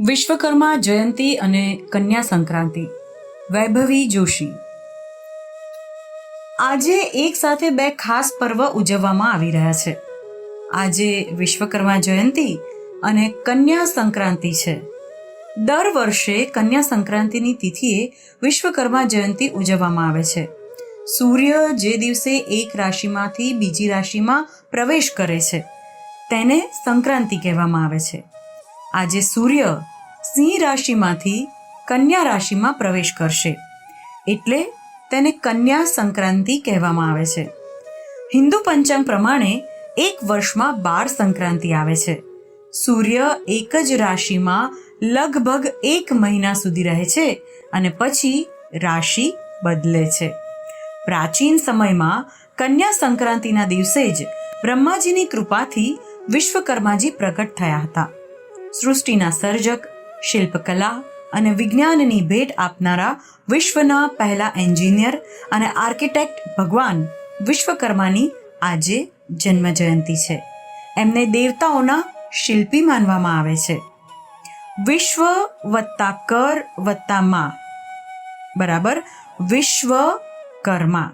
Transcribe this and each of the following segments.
વિશ્વકર્મા જયંતી અને કન્યા સંક્રાંતિ. વૈભવી જોશી. આજે એક સાથે બે ખાસ પર્વ ઉજવવામાં આવી રહ્યા છે. આજે વિશ્વકર્મા જયંતી અને કન્યા સંક્રાંતિ છે. દર વર્ષે કન્યા સંક્રાંતિની તિથિએ વિશ્વકર્મા જયંતી ઉજવવામાં આવે છે. સૂર્ય જે દિવસે એક રાશિમાંથી બીજી રાશિમાં પ્રવેશ કરે છે, તેને સંક્રાંતિ કહેવામાં આવે છે. આજે સૂર્ય સિંહ રાશિમાંથી કન્યા રાશિમાં પ્રવેશ કરશે. એટલે તેને કન્યા સંક્રાંતિ કહેવામાં આવે છે. હિન્દુ પંચાંગ પ્રમાણે એક વર્ષમાં બાર સંક્રાંતિ આવે છે. સૂર્ય એક જ રાશિમાં લગભગ એક મહિના સુધી રહે છે અને પછી રાશિ બદલે છે. પ્રાચીન સમયમાં કન્યા સંક્રાંતિના દિવસે જ બ્રહ્માજીની કૃપાથી વિશ્વકર્માજી પ્રગટ થયા હતા. સૃષ્ટિના સર્જક, શિલ્પકલા અને વિજ્ઞાનની ભેટ આપનારા વિશ્વના પહેલા એન્જિનિયર અને આર્કિટેક્ટ ભગવાન વિશ્વકર્માની આજે જન્મ જયંતિ છે. એમને દેવતાઓના શિલ્પી માનવામાં આવે છે. વિશ્વ વત્તા કર વત્તા માં. બરાબર? વિશ્વ કર્મા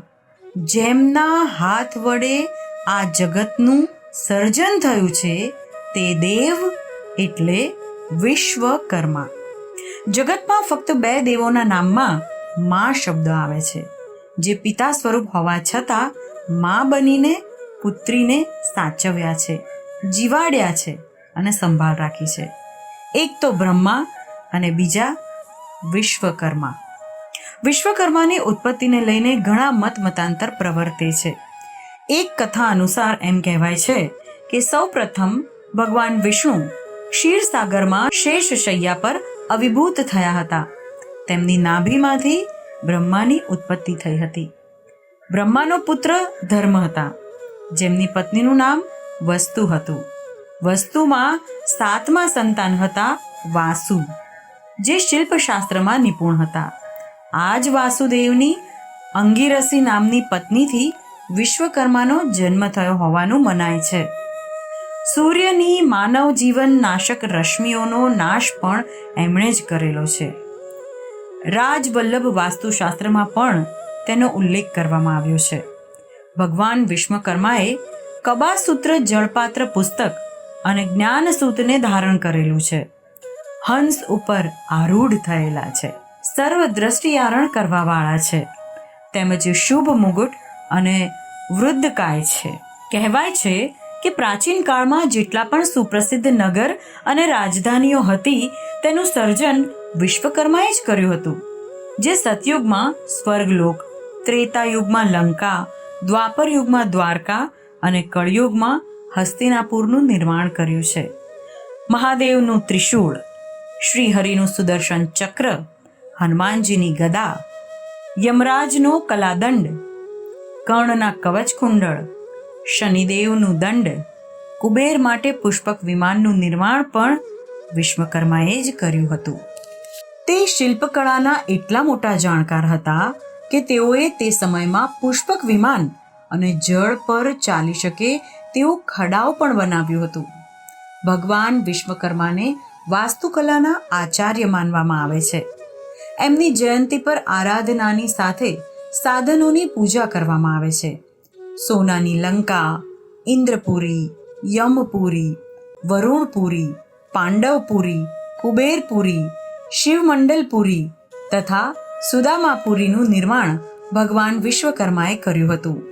જેમના હાથ વડે આ જગતનું સર્જન થયું છે, તે દેવ એટલે વિશ્વકર્મા. જગતમાં ફક્ત બે દેવોના નામમાં મા શબ્દ આવે છે, જે પિતા સ્વરૂપ હોવા છતાં મા બનીને, પુત્રીને સાચવ્યા છે, જીવાડ્યા છે અને સંભાળ રાખી છે. એક તો બ્રહ્મા અને બીજા વિશ્વકર્મા. વિશ્વકર્માની ઉત્પત્તિને લઈને ઘણા મત મતાંતર પ્રવર્તે છે. એક કથા અનુસાર એમ કહેવાય છે કે સૌ પ્રથમ ભગવાન વિષ્ણુ ક્ષીરસાગરમાં શેષ શૈયા પર અવિભૂત થયા હતા. તેમની નાભીમાંથી બ્રહ્માની ઉત્પત્તિ થઈ હતી. બ્રહ્માનો પુત્ર ધર્મ હતા. જેમની પત્નીનું નામ વસ્તુ હતું. વસ્તુમાં સાતમા સંતાન હતા વાસુ, જે શિલ્પશાસ્ત્રમાં નિપુણ હતા. આ જ વાસુદેવની અંગીરસી નામની પત્નીથી વિશ્વકર્માનો જન્મ થયો હોવાનું મનાય છે. સૂર્યની માનવ જીવન નાશક રશ્મિઓનો નાશ પણ એમણે જ કરેલો છે. રાજવલ્લભ વાસ્તુશાસ્ત્રમાં પણ તેનો ઉલ્લેખ કરવામાં આવ્યો છે. ભગવાન વિશ્વકર્માએ કબાસૂત્ર જળપાત્ર પુસ્તક અને જ્ઞાનસૂતને ધારણ કરેલું છે. હંસ ઉપર આરૂઢ થયેલા છે. સર્વ દ્રષ્ટિયારણ કરવાવાળા છે. તેમજ શુભ મુગુટ અને વૃદ્ધકાય છે. કહેવાય છે કે પ્રાચીન કાળમાં જેટલા પણ સુપ્રસિદ્ધ નગર અને રાજધાનીઓ હતી, તેનું સર્જન વિશ્વકર્માએ જ કર્યું હતું, જે સતયુગમાં સ્વર્ગલોક ત્રેતા યુગમાં લંકા દ્વાપર યુગમાં દ્વારકા અને કળયુગમાં હસ્તિનાપુરનું નિર્માણ કર્યું છે. મહાદેવનું ત્રિશૂળ, શ્રીહરિનું સુદર્શન ચક્ર, હનુમાનજીની ગદા, યમરાજનો કલાદંડ, કર્ણના કવચ કુંડળ શનિદેવનું દંડ, કુબેર માટે પુષ્પક વિમાનનું નિર્માણ પણ વિશ્વકર્માએ જ કર્યું હતું. તે શિલ્પકળાના એટલા મોટા જાણકાર હતા કે તેઓએ તે સમયમાં પુષ્પક વિમાન અને જળ પર ચાલી શકે તેવું ખડાવ પણ બનાવ્યું હતું. ભગવાન વિશ્વકર્માને વાસ્તુકલાના આચાર્ય માનવામાં આવે છે. એમની જયંતી પર આરાધનાની સાથે સાધનોની પૂજા કરવામાં આવે છે. સોનાની લંકા, ઇન્દ્રપુરી, યમપુરી, વરુણપુરી, પાંડવપુરી, કુબેરપુરી, શિવમંડલપુરી તથા સુદામાપુરીનું નિર્માણ ભગવાન વિશ્વકર્માએ કર્યું હતું.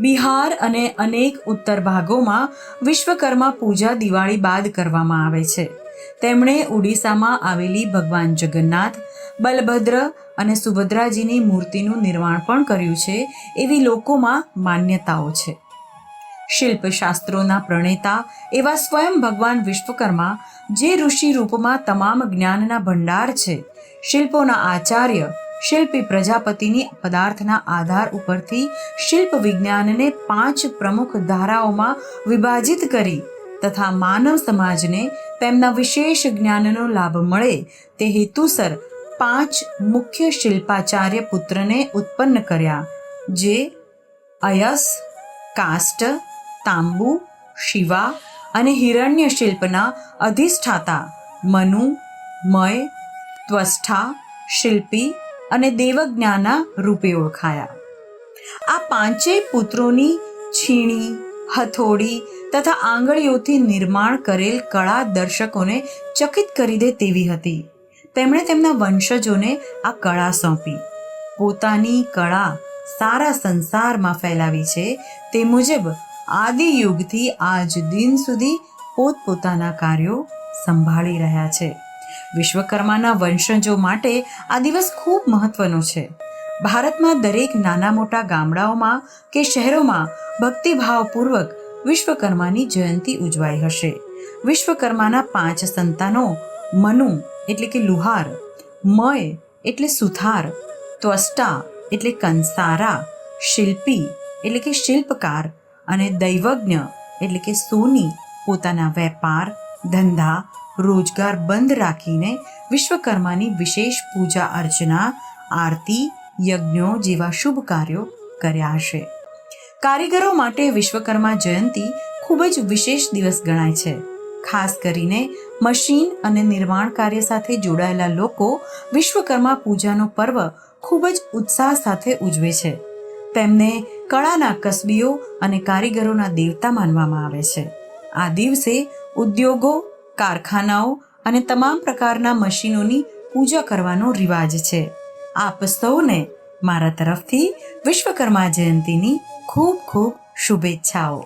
બિહાર અને અનેક ઉત્તર ભાગોમાં વિશ્વકર્મા પૂજા દિવાળી બાદ કરવામાં આવે છે. તેમણે ઓડિશામાં આવેલી ભગવાન જગન્નાથ બલભદ્ર અને સુભદ્રાજીની મૂર્તિનું નિર્માણ પણ કર્યું છે એવી લોકોમાં માન્યતાઓ છે. શિલ્પશાસ્ત્રોના પ્રણેતા એવા સ્વયં ભગવાન વિશ્વકર્મા, જે ઋષિ રૂપમાં તમામ જ્ઞાનના ભંડાર છે, શિલ્પોના આચાર્ય, શિલ્પી પ્રજાપતિની પદાર્થના આધાર ઉપરથી શિલ્પ વિજ્ઞાનને પાંચ પ્રમુખ ધારાઓમાં વિભાજિત કરી તથા માનવ સમાજને તેમના વિશેષ જ્ઞાનનો લાભ મળે તે હેતુસર પાંચ મુખ્ય શિલ્પાચાર્ય પુત્રને ઉત્પન્ન કર્યા, જે અયસ, કાષ્ટ, તાંબુ, શિવા અને હિરણ્ય શિલ્પના અધિષ્ઠાતા મનુ, મય, ત્વષ્ઠા, શિલ્પી અને દેવજ્ઞાના રૂપે ઓળખાયા. આ પાંચેય પુત્રોની છીણી, હથોડી તથા આંગળીઓથી નિર્માણ કરેલ કળા દર્શકોને ચકિત કરી દે તેવી હતી. તેમણે તેમના વંશજોને આ કળા સોંપી. પોતાની કળા સારા સંસારમાં ફેલાવી છે. તે મુજબ આદિ યુગથી આજ દિન સુધી પોતપોતાના કાર્યો સંભાળી રહ્યા છે. વિશ્વકર્માના વંશજો માટે આ દિવસ ખૂબ મહત્વનો છે. ભારતમાં દરેક નાના મોટા ગામડાઓમાં કે શહેરોમાં ભક્તિભાવપૂર્વક વિશ્વકર્માની જયંતી ઉજવાઈ હશે. વિશ્વકર્માના પાંચ સંતાનો મનુ એટલે કે લુહાર, મય એટલે સુથાર, ત્વષ્ટા એટલે કંસારા, શિલ્પી એટલે કે શિલ્પકાર અને દૈવજ્ઞ એટલે કે સોની, પોતાના વેપાર, ધંધા, રોજગાર બંધ રાખીને વિશ્વકર્માની વિશેષ પૂજા અર્ચના, આરતી, યજ્ઞો જેવા શુભ કાર્યો કર્યા હશે. કારીગરો માટે વિશ્વકર્મા જયંતી ખૂબ જ વિશેષ દિવસ ગણાય છે. ખાસ કરીને મશીન અને નિર્માણ કાર્ય સાથે જોડાયેલા લોકો વિશ્વકર્મા પૂજાનો પર્વ ખૂબ જ ઉત્સાહ સાથે ઉજવે છે. તેમને કળાના કસબીઓ અને કારીગરોના દેવતા માનવામાં આવે છે. આ દિવસે ઉદ્યોગો, કારખાનાઓ અને તમામ પ્રકારના મશીનોની પૂજા કરવાનો રિવાજ છે. આપ સૌને મારા તરફથી વિશ્વકર્મા જયંતીની ખૂબ ખૂબ શુભેચ્છાઓ.